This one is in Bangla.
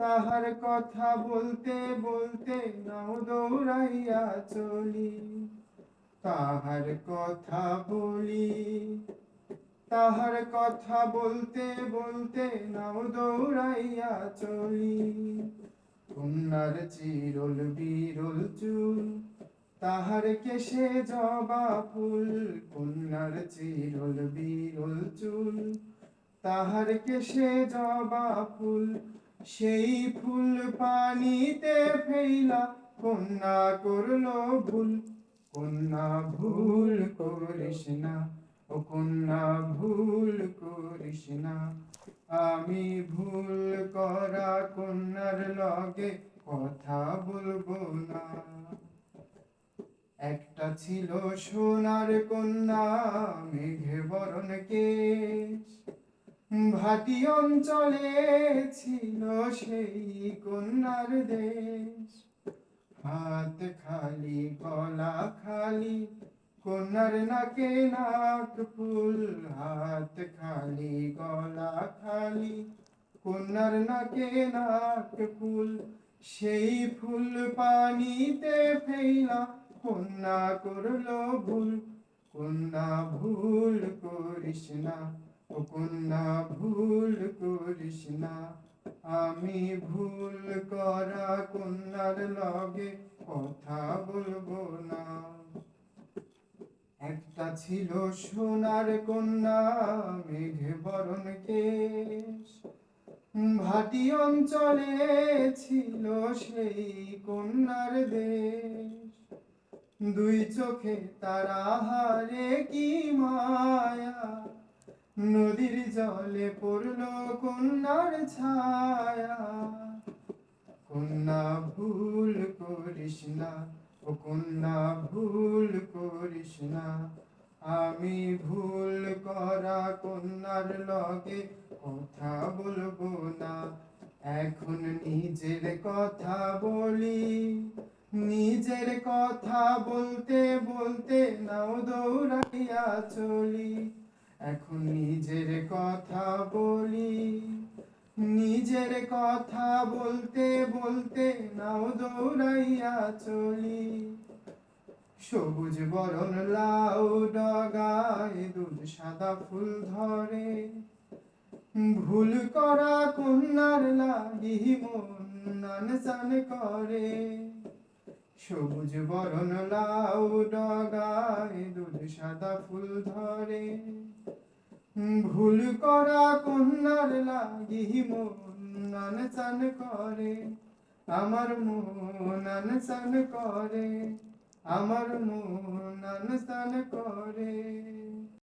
তাহার কথা বলতে বলতে নাও দৌড়াইয়া চলি। তাহার কথা বলি, তাহার কথা বলতে বলতে নাও দৌড়াইয়া চলি। কন্যার চিরল বিরল চুল, তাহার কেশে জবা ফুল কন্যার চিরল বিরল চুল, তাহার কেশে জবা ফুল সেই ফুল পানিতে ফেইলা কন্যা করল ভুল। কন্যা ভুল করিস না, ও কন্যা ভুল করিস না। আমি ভুল করা কন্যার লগে কথা বলব না। একটা ছিল সোনার কন্যা, মেঘে বরণ কেশ। ভাটি অঞ্চলে ছিল সেই কন্যার দেশ। হাত খালি, গলা খালি, কন্যার নাকে নাক ফুল। হাত খালি, গলা খালি, কন্যার নাকে নাক ফুল। সেই ফুল পানিতে ফেলা কন্যা করল ভুল। কন্যা ভুল করিস না ও কন্যা, ভুল করিস না। আমি ভুল করা কন্যার লগে কথা বলব না। একটা ছিল সোনার কন্যা, মেঘে বরণ কেশ। ভাটি অঞ্চলে ছিল সেই কন্যার দেশ। দুই চোখে তারা হারে কি মায়া জলে পড়ল কন্যার ছায়া। কন্যা, ভুল করিস না, ও কন্যা, ভুল করিস না। আমি ভুল করা কন্যার লগে কথা বলব না। এখন নিজের কথা বলি, নিজের কথা বলতে বলতে নাও দৌড়াইয়া চলি। এখন নিজের কথা বলি, নিজের কথা বলতে বলতে নাও দৌড়াইয়া চলি। সবুজ বরণ লাউ ডগায় দুধ সাদা ফুল ধরে। ভুল করা কন্যার লাগি মন নান করে। সবুজ বরণ লাউ ডগায় দুধ সাদা ফুল ধরে। ভুল করা কন্যার লাগি মন সান করে। আমার মন সান করে, আমার মন সান করে।